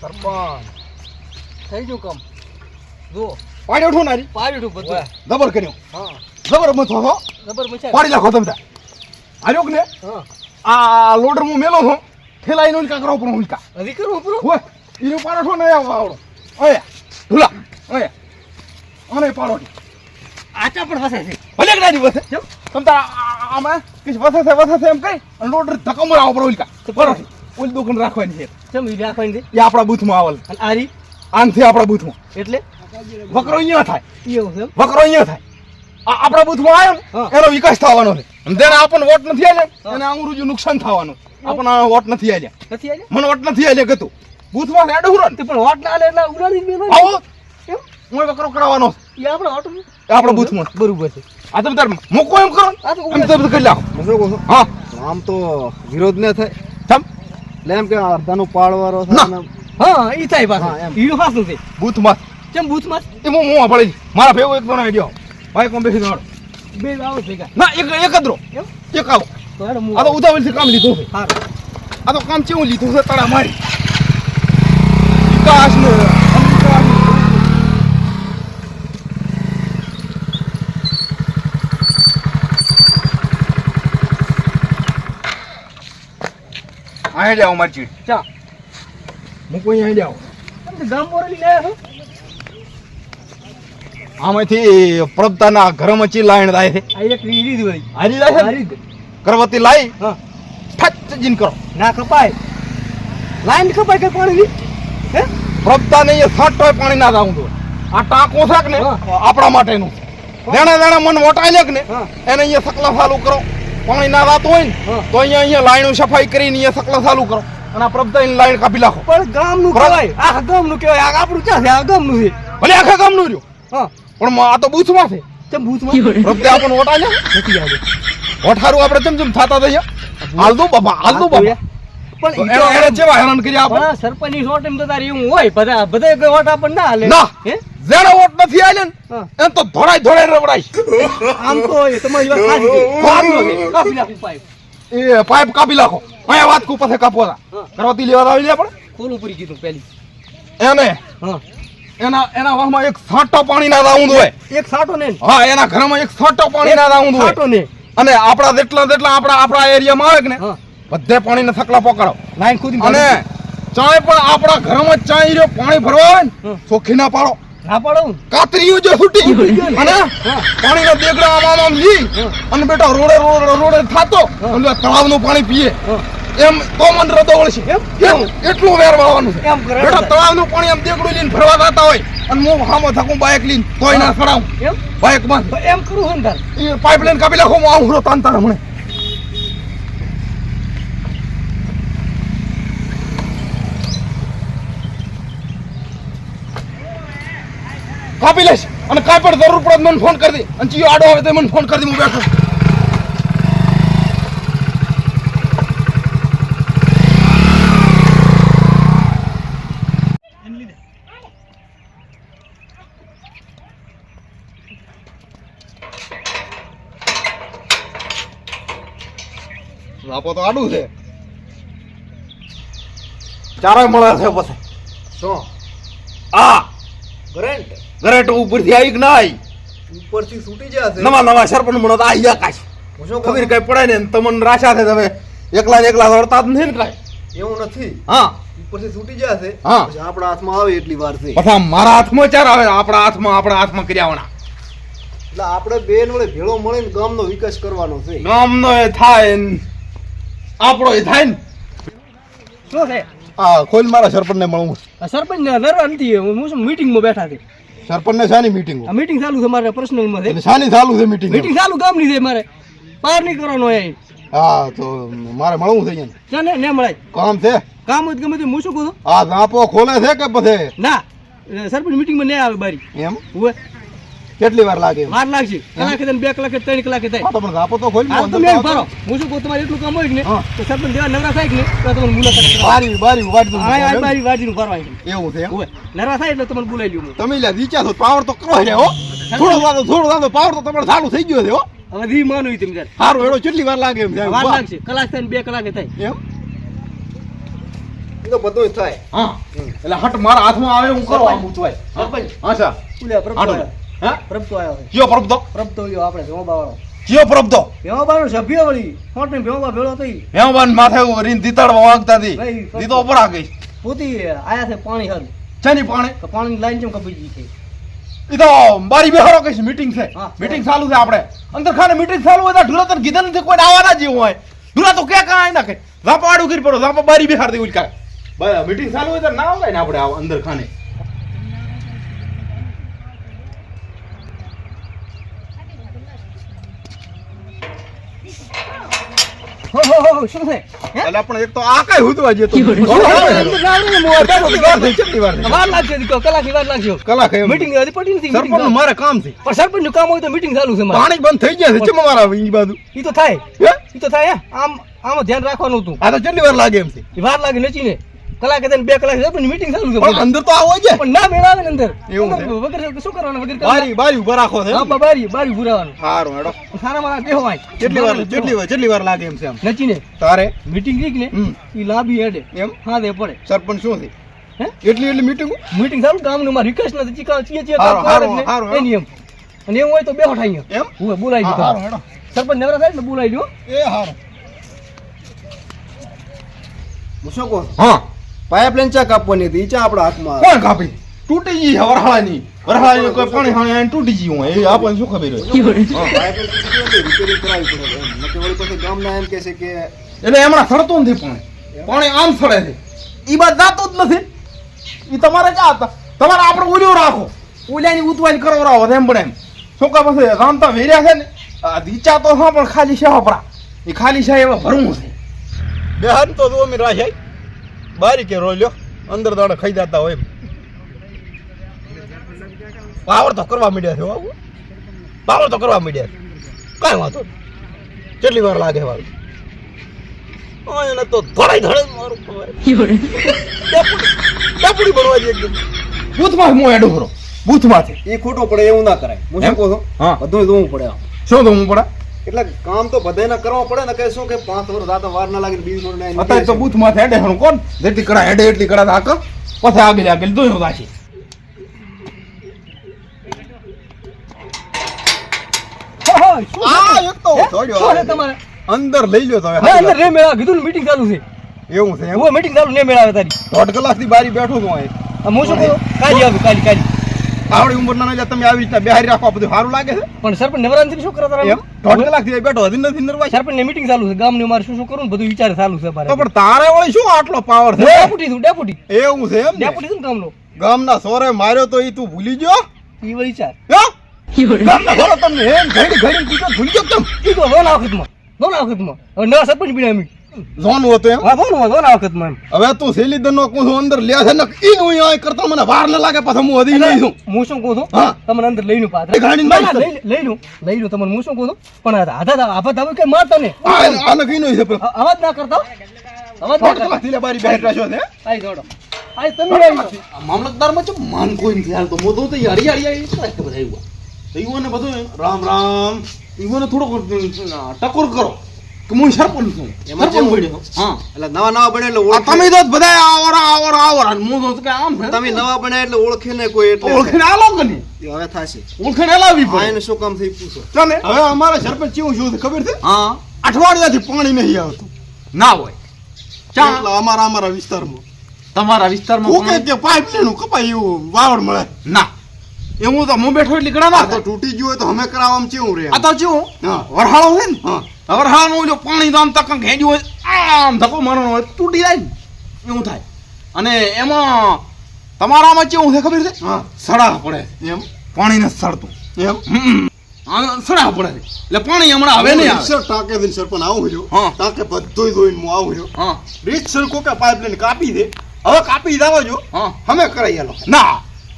સરપંચ. થઈ ગયું કામ. જો પાડી ઉઠો નારી. પાડ્યું બધું. જબર કર્યો. હા. જબર મથો હો. જબર મચાય પાડી નાખો તમે આર્યો ને? હા. આ લોડર હું મેલો હું થેલાઈ નો કાકરો ઉપર હું કા હજી કરવું પૂરું હોય ઈનો પાડો છો ને આવો આવડો ઓય ઢુલા ઓય અને પાડો આચા પણ વસે છે. ભલે કે નારી વસે. તમ તાર આમાં કિસ વસે છે વસે છે એમ કઈ? લોડર ધક્કો મરાવો પડો ઓલકા પાડો ઓલ દુકાન રાખવાની છે. ચમ ઈ રાખવાની છે? એ આપણા બૂથમાં આવલ. અને આરી? આનથી આપણા બૂથમાં. એટલે? વકરો અહીંયા થાય. એવું છે વકરો અહીંયા થાય. આ આપણા બૂથમાં આવ્યો એનો વિકાસ થવાનો છે. જેને આપણને વોટ નથી આવ્યા અને એને અંગ્રેજી નુકસાન થવાનું. આપણને વોટ નથી આવ્યા નથી આલે મને વોટ નથી આવ્યા કતું બૂથમાં હેડ તે પણ વોટ ના આલે એટલે ઉડાડી જ આવો. એમ? હું વકરો કરાવવાનો છે. ઈ આપણે એ આપણા બૂથમાં. બરોબર છે. આ તમે તાર મૂકો એમ કરો આ તો તમે કરી લાવો. હું. આમ તો વિરોધ ને થાય. એટલે એમ કે અડધાનું પાળવારો હા ઈ થાય હા, પાછું એમ. ઈ હાસું છે. કેમ બૂથ બૂથમાં એ હું હું પડેલી મારા ભેગો એક બનાવી દો ભાઈ કોમ બેસી દોડો બે આવો ભેગા ના એક એક જ રહો. એમ એક આવો. આ તો ઉદાવલથી કામ લીધું છે. આ તો કામ કેવું લીધું છે? તારા મારી. વિકાસ ને અહીં જાવ મારી ચીડ ચા. મૂકો અહીં જાઓ તમે ગામ બોરલી લે છો આમાંથી પ્રભતાના ઘરમાં ચી લાઈન થાય છે. આ એક રીરી દોઈ હારી લાય હારી કરવતી લાઈ હા. ફટ જીન કરો. ના કપાય લાઈન કપાય કે પાણી હે? પ્રભતા ને એ સાટોય પાણી ના દાઉં દો આ ટાંકો થાક ને હા. આપણા માટેનું. દેણા દેણા મન વટાઈ કે ને એને અહીંયા સકલા ફાલુ કરો. પાણી ના રાત હોય ને તો અહીંયા અહીંયા લાઈનો સફાઈ કરીને અહીંયા સકલા ચાલુ કરો. અને આ પ્રભતા લાઈન કાપી નાખો. પણ ગામનું. કહેવાય આ ગામનું કહેવાય આ આપણું ક્યાં છે? આ ગામનું છે. ભલે આખા ગામનું રહ્યું. હા. પણ આ તો બૂથમાં છે. ચમ ભૂતમાં પ્રભતા આપણને વટાઈ નથી આવે વઠારું આપણે ચમ ચમ થતા થઈએ હાલ દો બાબા હાલ દો બાબા પણ એને જેવા હેરાન કર્યા આપણે? સરપંચની શોર્ટ એમ તો તારે એવું હોય બધા બધા વોટ આપણને ના હાલે. ના. હે? વોટ નથી આલ્યા ને હા. તો ધોળાય ધોળાય રવડાય આમ તો તમારી વાત સાચી છે. સાચું છે. કાપી નાખું પાઇપ. એ પાઇપ કાપી નાખો. અહીંયા વાત કુ પાસે કાપવા હા. કરવાતી લેવા આવી લે પણ. ખોલું પૂરી કીધું પેલી એને? હા. એના એના વાહમાં એક સાટો પાણી ના રાઉન્ડ હોય. એક સાટો ને? હા એના ઘરમાં એક સાટો પાણી ના રાઉન્ડ હોય. સાટો ને? અને આપણા જેટલા જેટલા આપણા આપણા એરિયામાં આવે કે ને બધે પાણીના થકલા પકડો લાઈન ખુદ અને ચાય પણ આપણા ઘરમાં ચાય રહ્યો પાણી ભરવા ને. ચોખ્ખી ના પાડો. ના પાડો. કાતરીઓ જે છૂટી અને પાણીનો દેગડો આમ લી અને બેટા રોડે રોડે રોડે થાતો. અને તળાવનું પાણી પીએ. એમ તો મન રદો વળશે એમ? એમ એટલું વેર વાળવાનું છે. એમ કરે બેટા તળાવ તળાવનું પાણી આમ દેગડું લઈને ફરવા જતા હોય. અને હું હામો થકું બાઇક લઈને તોય ના સડાવું. એમ? બાઇકમાં એમ કરું હું ને એ પાઇપ લાઈન કાપી નાખો હું આવું તાન તાન હમણે. કાપી લઈશ અને કાંઈ પણ જરૂર પડે મને ફોન કરી દે. અને જીઓ આડો આવે તો મને ફોન કરી દે હું બેઠો. છું. આપો તો આડું છે. ચારે મળે છે પછી. શું? આ કરંટ ગરેટ ઉપરથી આવી ના આવી ઉપરથી છૂટી જશે. નવા નવા સરપંચ મળો તો આવી આકાશ ખબર કઈ પડે ને તમને રાશા છે તમે એકલા ને એકલા વળતા જ નથી ને કઈ. એવું નથી? હા. ઉપરથી છૂટી જશે? હા. આપણા હાથમાં આવે એટલી વાર છે. પછી મારા હાથમાં ચાર આવે આપણા હાથમાં આપણા હાથમાં કર્યાવાના એટલે આપણે બે વડે ભેળો મળીને ગામનો વિકાસ કરવાનો છે. ગામનો એ થાય ને આપણો એ થાય ને. શું છે? હા ખોલ મારા સરપંચને મળવું સરપંચ ને હું શું મીટિંગમાં બેઠા છે? સરપંચને શાની મીટિંગ મીટિંગ ચાલુ છે મારે પર્સનલમાં છે. શાની ચાલુ છે મીટિંગ મીટિંગ ચાલુ ગામની છે મારે. પાર નહીં કરવાનો હોય હા તો મારે મળવું થઈ જાય ચાલ ને ને મળાય કામ છે? કામ જ ગમે તે હું શું કહું હા ઝાપો ખોલે છે કે પછી ના સરપંચ સરપંચ મીટિંગમાં નહીં આવે બારી. એમ? ઉવે. કેટલી વાર લાગે વાર લાગશે. કલાકે થાય બે કલાકે ત્રણ કલાકે થાય. તો પણ ઝાપો તો ખોલી હું શું કહું તમારે એટલું કામ હોય ને તો સરપંચ દેવા નવરા થાય ને તો તમને મુલાકાત બારી બારી વાડી હા બારી વાડી નું ભરવા એવું છે? ઉવે થાય એટલે તમને બોલાવી લઉં તમે લ્યા વિચાર પાવર તો કરો છે હો. થોડો દાદો થોડો દાદો પાવર તો તમારે ચાલુ થઈ ગયો છે હો. હવે ધી માનું તમે સારું એડો કેટલી વાર લાગે એમ વાર લાગશે. કલાક થાય બે કલાકે થાય. એમ? તો બધું થાય. હા. એટલે હટ મારા હાથમાં આવે હું કરો આમ ઉચવાય હા સરપંચ. હા સર. હા? પ્રભુ આવ્યો છે. કયો પ્રભતો પ્રભુ યો આપણે ભેવાબાવાળો. કયો પ્રભતો ભેવાબાનો સભ્ય વળી. મોટને ભેવાબા ભેળો થઈ હેમવાન માથે રીન દીતાડવા વાગતા હતી. દીતો ઉપર આ ગઈ. પોતી આયા છે પાણી હારું. ચાની પાણે? તો પાણીની લાઈન કપાઈ ગઈ છે? ઈ તો મારી બેહારો કઈ મીટિંગ છે. મીટિંગ ચાલુ છે આપણે. અંદર ખાને મીટિંગ ચાલુ હોય તો ઢુલા તને કીધા નથી કોઈ આવવાના જેવું હોય. ઢુલા તો ક્યાં કાંઈ નાખે ઝાપા આડું કરી પડો ઝાપા બારી બેહાર દેવું જ કાંઈ મીટિંગ ચાલુ હોય તો ના આવે ને આપણે આવા અંદર ખાને હો હો હો શું છે હે? એટલે પણ એક તો આ કઈ હુતવા જેતો અંદર જાવડે ને મોર બેઠો તો વાર થઈ, કેટલી વાર થઈ? વાર લાગશે દીકરો, કલાકની વાર લાગશે કલાક એમ. મીટિંગ હજી મારે કામ છે. પણ સરપંચનું કામ હોય તો મીટિંગ ચાલુ છે પાણી બંધ થઈ ગયા છે. મારા ઈ બાજુ? ઈ તો થાય? ઈ તો થાય હે. આમ આમાં ધ્યાન રાખવાનું હતું. આ તો કેટલી વાર લાગે એમ છે? વાર લાગે નચીને. કલાકે થઈને બે કલાક સરપંચની મીટિંગ ચાલુ છે પણ અંદર તો આવો છે પણ ના મેળ આવે ને અંદર. એવું વગર શું કરવાનું? વગર બારી બારી ઊભા રાખો છે હા બારી બારી ભૂરાવાનું સારું હેડો. મારા બેહો આય. કેટલી વાર કેટલી વાર કેટલી વાર લાગે એમ છે આમ. નચીને. તારે? મીટિંગ રીક ને. ઈ લાંબી હેડે. એમ? હા દે પડે. સરપંચ શું છે? હે? એટલી એટલી મીટિંગ મીટિંગ ચાલુ? ગામનું માં રિક્વેસ્ટ નથી. ચીકા ચીએ ચીએ સારું કામ કરે ને? એની એમ. અને એવું હોય તો બેહો ઠાઈ એમ? હું બોલાવી દીધો સારું હેડો. સરપંચ નવરા થાય ને બોલાવી દો. એ હારું. મુસો શું હા. પાઇપલાઇન ચા કાપવાની હતી ચા આપણા હાથમાં કોણ કાપી? તૂટી ગઈ છે વરહાળાની. વરહાળાની કોઈ પાણી હાણે આને તૂટી ગઈ હોય એ આપણને શું ખબર હોય? રિપેરિંગ પડે પછી ગામના એમ કહે છે કે એટલે એમણે સડતું નથી પાણી. પાણી આમ સડે છે. ઈ બાદ જાતું જ નથી. ઈ તમારે ક્યાં હતા? તમારે આપણે ઉલ્યો રાખો. ઉલ્યાની ઉતવાની કરવરાવો રાખો એમ પણ એમ. છોકરા પાસે રાંધતા રામતા વેર્યા છે ને. દીચા તો હા પણ ખાલી છે આપણા. એ ખાલી છે એવા ભરવું છે. બેહન તો જો મેં રાશાઈ બારી કે રોલ્યો અંદર દાડે ખાઈ જતા હોય પાવર તો કરવા મીડ્યા છે આવું. પાવર તો કરવા મીડ્યા છે. કાંઈ વાંધો નહીં. કેટલી વાર લાગે વાળું? એને તો ધોળાઈ ધોળાઈ મારું ખવાય. ટેપુડી ટેપુડી ભરવા જઈએ એકદમ. બૂથમાં હું એડો ભરો બૂથમાંથી. એ ખોટું પડે એવું ના કરાય. હું શું કહું છું. બધું જોવું પડે શું તો હું પડા? એટલે કામ તો બધાયને કરવા પડે ને કે શું કે પાંચ વર્ષ આ તો વાર ના લાગે બીજું ના અત્યારે તો બૂથમાંથી હેડે હણું કોણ? જેટલી કડા હેડે એટલી કડા હાક પછી આગળ આગળ દોયો. તમારે? અંદર લઈ લ્યો તમે અંદર રે મેળા કીધું મીટિંગ ચાલુ છે. એવું છે હું મીટિંગ ચાલુ ને મેળાવે તારી. દોઢ કલાકથી બારી બેઠો છું અહીં. હું શું કહું કાલી આવું કાલી કાલી. આવડી ઉંમરના ને તમે આવી રીતના બિહારી રાખો આ બધું સારું લાગે છે? પણ સરપંચ નવરાત્રી શું કરતા એમ? દોઢ કલાકથી બેઠો હજી નથી નરવા સર પણ મીટિંગ ચાલુ છે ગામની મારે શું શું કરું બધું વિચાર ચાલુ છે મારે પણ તારે વળી શું આટલો પાવર છે? ડેપ્યુટી છું ડેપ્યુટી એવું છે એમ ડેપ્યુટી છું ને ગામનો. ગામના સોરે માર્યો તો ઈ તું ભૂલી ગયો? ઈ વિચાર ગામના સોરે તમને એમ ઘડી ઘડી પૂછો ભૂલી ગયો તમે ઈ તો દોના વખતમાં હવે નવા સરપંચ અમે જોનું હતું એમ હા દોના દોના વખતમાં હવે તું સેલીદન નો કું અંદર લે છે ને ઈ હું અહીં કરતા મને વાર ન લાગે પાછો હું હદી નહીં છું હું શું કહું છું તમને અંદર લઈ લઉં પાત્ર ગાડી ના, ના, લઈ લઈ લઉં લઈ લઉં તમને હું શું કહું છું પણ આ આધા આફત આવે કે મારતા ને આ કઈ નહીં છે અવાજ ના કરતા. અવાજ ના કરતા કલાકથી બારી બેઠ રહ્યો છે આઈ દોડો આઈ તમે મામલતદારમાં માન કોઈ નથી હાલતો મોદો તો હરી હરી આવી બધા આવ્યા ઈવોને બધું રામ રામ ઈવોને થોડો ટકોર કરો કે હું સરપંચ છું? સરપંચ બન્યો હા. એટલે નવા નવા બને એટલે તમે તો બધા આવરા આવરા આવરા. હું તો કે આમ તમે નવા બને એટલે ઓળખે ને કોઈ એટલે ઓળખીને આલો કે નહીં? હવે થશે. પડે. એને શું કામ થઈ પૂછો ચાલે હવે અમારે સરપંચ કેવું શું ખબર છે? હા. અઠવાડિયાથી પાણી નહીં આવતું. ના હોય. ચાલો અમારા અમારા વિસ્તારમાં. તમારા વિસ્તારમાં ઓકે કે કે પાઇપ લેનું કપાય એવું વાવડ મળે? ના. એ હું તો હું બેઠો એટલે ઘણા ના તો તૂટી ગયું હોય તો અમે કરાવવામાં કેવું રે આ તો કેવું. વરહાળો હોય ને? હા. વરહાળાનું જો પાણી તો આમ તક ખેંચ્યું હોય આમ ધક્કો મારવાનો હોય તૂટી જાય ને. એવું થાય. અને એમાં તમારામાં કેવું છે ખબર છે? હા. સડા પડે. એમ? પાણીને સડતું. એમ? સડા પડે. એટલે પાણી હમણાં હવે નહીં આવે. ટાંકે દઈને સરપંચ આવું રહ્યો હા. ટાંકે બધુંય ધોઈને હું આવું રહ્યો હા. રીતસર કોકે પાઇપ લઈને કાપી દે હવે કાપી દાવા જો હા. અમે કરાઈ આલો. ના.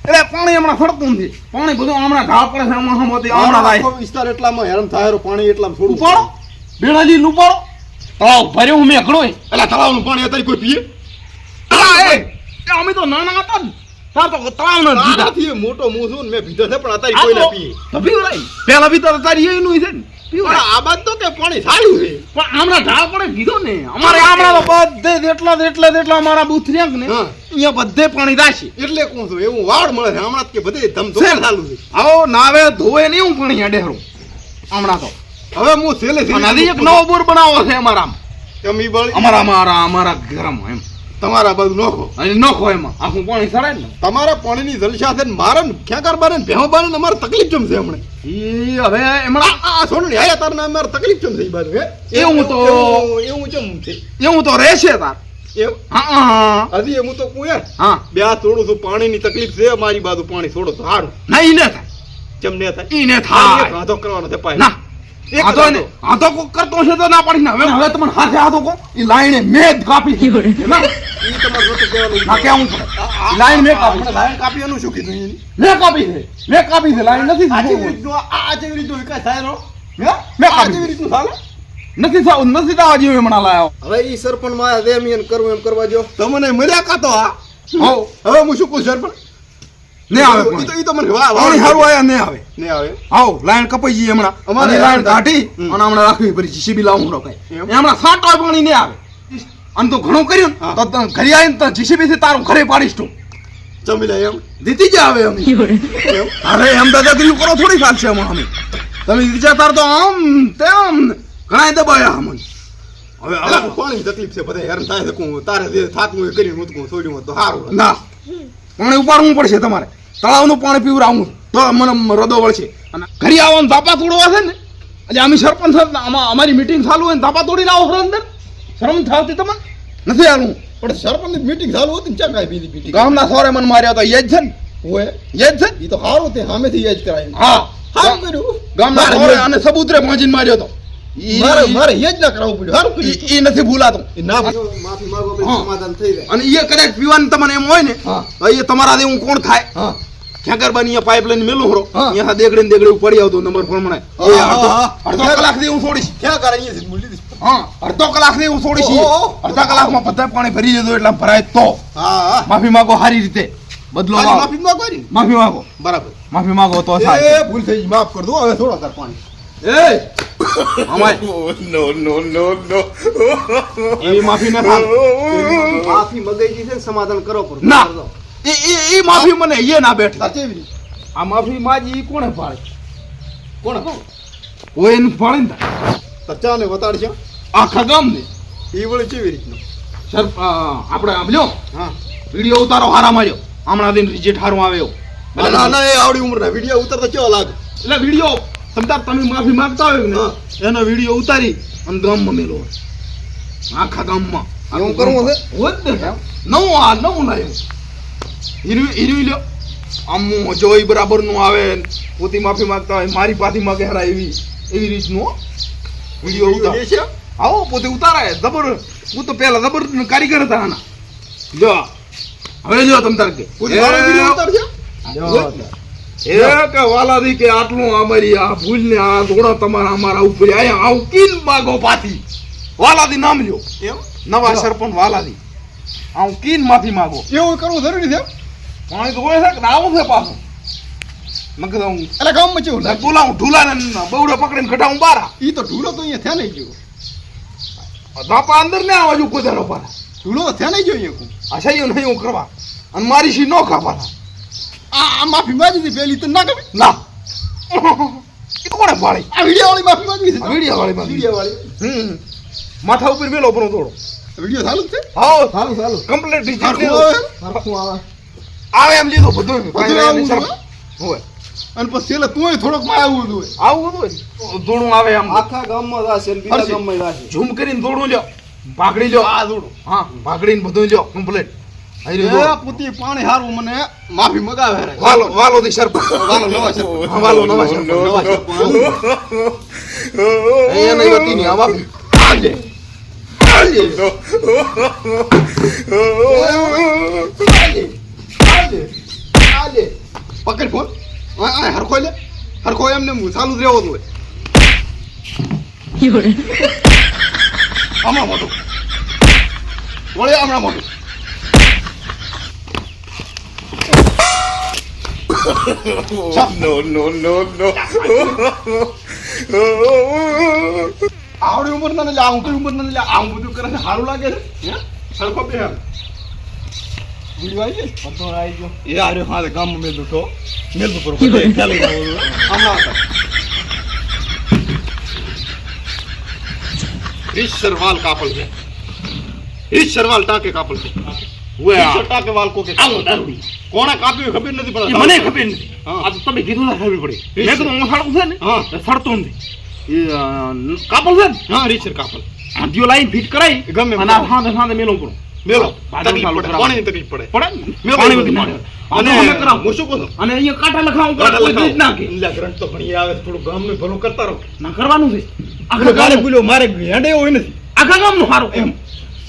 એટલે પાણી હમણાં સડતું નથી. પાણી બધું હમણાં ઢાળ પડે છે હમણાં હમણાં એટલામાં હેરાન થાય પાણી એટલામાં થોડું ઉપાડો. બેડાલી ઉપાડો તળાવ ભર્યો હું મેં ઘણો એટલે તળાવનું પાણી અત્યારે કોઈ પીએ? અમે તો નાના હતા ને તો તળાવ ન મોટો મું છું ને મેં પીધો છે પણ અત્યારે કોઈ ના પીએ. તો. પેલા એનું છે ને. આ બાદ તો કે પાણી સારું છે. પણ હમણાં ઢાળ પડે કીધું ને. અમારે તો બધે જેટલા જેટલા જેટલા અમારા બુથ ને. અહીંયા બધે પાણી દાશે એટલે કહું છું? એવું વાડ મળે છે. હમણાં કે બધે ધમ. ચાલુ છે. આવો નાવે ધોવે નહીં હું પાણી અડેરું હમણાં તો. હવે હું છેલ્લે હજી એક નવો બોર બનાવો છે અમારા એમ ઈ બળી અમારા અમારા અમારા ઘરમાં એમ. તમારા બધું નોખો. અને નખો એમાં. આખું પાણી સડાય ને? તમારા પાણીની જલસા છે ને મારે ને કર બારે ને ભેહો બારે ને અમારે તકલીફ જમ છે હમણે? ઈ હવે એમણે આ આ ને આયા તાર ને અમારે તકલીફ જમ છે ઈ બાજુ હે? એવું તો- એવું- ચમ છે? એવું તો રહેશે તાર. હજી હું તો કું હા. બે હાથ થોડું છું પાણીની તકલીફ છે મારી બાજુ પાણી થોડું સારું નહીં ને થાય. કેમ ને થાય? ઈ ને થાય. વાંધો કરવાનો છે ના. કોક કરતો છે તો ના પાડી હવે હવે તમને હાથે કો. ઈ લાઈને મેં કાપી. ના કેવું લાઈન મેં કાપી. લાઈન કાપી એનું શું કીધું મેં કાપી છે. મેં કાપી છે. લાઈન નથી આ જેવી થતું. રીતનું વિકાસ થાય મેં આ કાપી. જેવી રીતનું ચાલે? નથી થાવ નથી થવા જેવું હમણાં લાયો. હવે ઈ સરપંચમાં એમ કરવું એમ કરવા જો. તમને મળ્યા કાતો હા. હો. હવે હું શું કહું સરપંચ? ને આવે પાણી. ઈ તો મને પાણી સારું આયા નહીં આવે. ને આવે? આવો લાઈન કપાઈ ગઈ હમણાં. અમારે અને લાઈન કાઢી અને હમણાં રાખવી પડી છે. સીબી લાવું નો કઈ? હમણાં સાટો પાણી નહીં આવે. અને તો ઘણું કર્યું ને તો તને ઘરે આવીને તો જીસીબી થી તારું ઘરે પાડીશ તું. જમી લે એમ. જીતી જ આવે અમે. એમ? અરે એમ દાદાગીરી કરો થોડી ચાલશે હમણાં અમે. તમે તાર તો આમ તેમ ઘણા દબાયા અમને. હવે હવે પાણીની તકલીફ છે બધા હેરાન થાય તારે જે થાતું કરીને હું છોડ્યું તો સારું ના. પાણી ઉપાડવું પડશે તમારે. તળાવનું પાણી પીવડાવવું તો મને રદો વળશે. અને ઘરે આવવાનું ધાપા તોડવા છે ને આજે અમે સરપંચ આમાં અમારી મિટિંગ ચાલુ હોય ને ધાપા તોડીને આવો ખરો અંદર શરમ થાવતી તમને? નથી આવું પણ સરપંચ મિટિંગ ચાલુ હતી ને ચા કાંઈ બીજી મિટિંગ ગામના સોરે મને માર્યા તો એ જ છે ને? હોય એ જ છે એ તો સારું તે સામેથી એ જ કરાય. હા. સારું કર્યું. ગામના સોરે અને સબૂતરે પહોંચીને માર્યો તો મારે મારે એ જ ના કરાવવું પડ્યું. સારું કર્યું. ઈ ઈ નથી ભૂલાતું. એ ના માફી માંગો સમાધાન થઈ જાય. અને એ કદાચ પીવાનું તમને એમ હોય ને. એ તમારા દેવું કોણ થાય? હા. ખેકરબાની પાઇપલાઈન મેલું હરો. હા. અહીંયા દેગડે ને દેગડે પડી આવતો નંબર પ્રમાણે. અડધો કલાકથી હું છોડીશ? ક્યાં કરે અહીંયા અડધો કલાકથી હું છોડીશ. અડધો કલાક કલાકમાં બધા પાણી ભરી જતો એટલે ભરાય તો. માફી માંગો સારી રીતે. બદલો માફી માંગો માફી માંગો. બરાબર. માફી માંગો તો થાય એ ભૂલ થઈ ગઈ. માફ કર દો હવે થોડા કર પાણી. એ! અમાય એવી માફી ના થાય. માફી મગાઈ છે સમાધાન કરો પર ના. એ માફી મને એ ના બેઠતા કેવી આ માફી માજી કોણે ફાળે કોણ કોઈ એને ફાળે ને તારે. તચા ને વતાડશે આખા ગામ ને એ વળી કેવી રીતનું? સર આપણે આમ લ્યો. હા. વીડિયો ઉતારો હારા માર્યો હમણાં દિન રિજેટ હારું આવ્યો. ના ના એ આવડી ઉંમરના. વીડિયો ઉતારતા કેવો લાગે? એટલે વીડિયો સમજાર તમે માફી માંગતા હોય ને એનો વીડિયો ઉતારી અને ગામમાં મેલો. આખા ગામમાં. એવું કરવું છે? નવું આ નવું લાવ્યું હિરવી હિરવી લ્યો. આમ જોઈ બરાબરનું આવે. પોતી માફી માંગતા હોય મારી પાથી માગે હરા એવી એવી રીતનું વીડિયો ઉતાર આવો પોતે ઉતારાય. જબર હું તો પેલા જબર કારીગર હતા આના. જો. હવે જો તમ તાર કે એક વાલાદી કે આટલું અમારી આ ભૂલ ને આ દોડા તમારા અમારા ઉપર આયા. આવું કીન માગો પાથી. વાલાદી નામ લ્યો. એમ? નવા. સરપંચ વાલાદી આવું કીન માફી માગો. એવું કરવું જરૂરી છે? પાણી તો હોય છે કે આવું છે પાછું? મેં કીધું હું એટલે ગામમાં કેવું ઢૂલા બોલાવું ઢુલા ને બવડો પકડીને કઢાવું બારા. ઈ તો ઢૂલો તો અહીંયા થયા નહીં ગયો. બાપા અંદર ને આવવા કોધારો પારા ઢૂલો થયા નહીં ગયો અહીંયા અચ્છા એવું નહીં હું કરવા. અને મારી સી નો ખાવાના આ માફી માંગી હતી પેલી તો ના ગમી ના. એ કોણે પાડી? આ વીડિયો વાળી માફી માંગી છે? વીડિયો વાળી માંગી. વીડિયો વાળી હમ. માથા ઉપર મેલો પણ થોડો. વીડિયો ચાલુ છે? હા ચાલુ. ચાલુ કમ્પ્લીટ હરખું આવે હરખું આવે? આવે એમ લીધું બધું. બધું આવું. હોય? અને પછી છેલ્લે તુંય થોડોકમાં આવું હોય. આવું હોય. ને. આવે આમ આખા ગામમાં રાશે બીજા ગામમાં રાશે. ઝૂમ કરીને ધૂળું લ્યો. ભાગડી લ્યો. આ જોડો હા ભાગડીને બધું લ્યો. કમ્પ્લેટ પુતી પાણી હારું મને માફી મગાવે વાલો વાલો થી સરપંચ વાલો નવા છે વાલો નવા સરપંચ નવા છે એ નહીં હતી ની આવા. આલે આલે પકડ ફોન આ આ હરખો લે હરખો એમને હું ચાલુ જ રહેવો જોઈએ હમણાં મોટું વળે હમણાં મોટું આવડી ઉંમર ના લે આ ઊંચી ઉંમર ના લે આવું બધું કરે છે સારું લાગે છે હે સરખો બે આર્યો હા ગામમાં મેલ દુઠો મેલ દુખો ચાલી. રીસ સરવાલ કાપલ છે રીસ સરવાલ ટાંકે કાપલ છે વીસ ટકા વાલ કોકે આવો દારૂડી કોણે કાપ્યું ખબર નથી પણ મને ખબર નથી આ તો તમે કીધું ના ખબર પડી મેં કીધું હું છે ને હા. સડતો નથી કાપલ છે ને હા રીસર કાપલ દિયો લાઈન ફિટ કરાઈ ગમે અને મેલો પડો મેલો તકલીફ પડે. પાણીની તકલીફ પડે. પડે ને? અને અને હું શું કહું અને અહીંયા કાંટા લખાવું ગાડા કોઈ નાખે. ઈલા ગ્રંથ તો ઘણી આવે થોડું ગામનું ભલું કરતા રહો. ના કરવાનું છે. આખા પેલો બોલ્યો મારે હેડે હોય નથી. આખા ગામનું સારું એમ.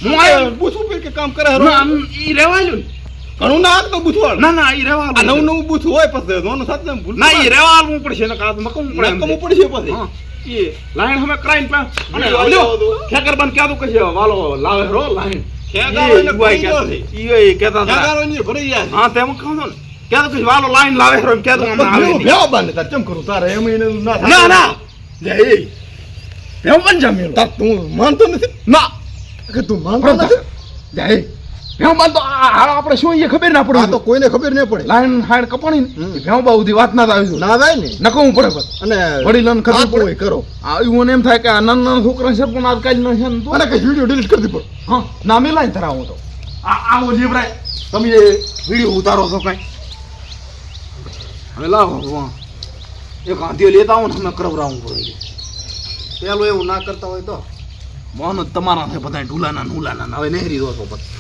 હું આવ્યો બૂથું પર કે કામ કરે હરો. આમ ઈ રહેવાયું ને. ઘણું ના તો બૂથવાળ. ના ના ઈ આ નવું નવું બૂથ હોય પછી નોનું સાથે ના ઈ રહેવાનું પડશે ને કાં મકવું પડે એમ. પડશે પછી. લાઈન અમે કરાઈને પા- અને હતું. ખેકરબાન કહેતું વાલો લાવે રો લાઈન. લાઈન લાવે ચમ કરું? તારે એમ ના ના. એમ પણ જમેલો. તું માનતો નથી? ના. કે તું માનતો નથી? જય ભેં બાંધતો આ હાલ આપણે શું એ ખબર ના આ પડે તો કોઈને ખબર નહીં પડે. લાઈન હાઈન કપાણી હમ. ને ભેં વાત ના આવી ના થાય ને? નકવું પડે અને વડીલોને ખબર પડે. કરો. આ એવું એમ થાય કે આ નાના નાના છોકરા છે પણ આજકાલ ના છે ને તો. અને કઈ વીડિયો ડિલીટ કરી દીધો. હા ના મેલાય ધરાવો તો. આ આવો જીવરાય તમે એ વીડિયો ઉતારો છો કઈ? હવે લાવો. એક હાથીઓ લેતા આવો ને અમે કરવરાવું પડે પેલું એવું ના કરતા હોય તો. મોહન તમારા છે બધા ઢુલાના નુલાના હવે નહેરી દો છો પછી.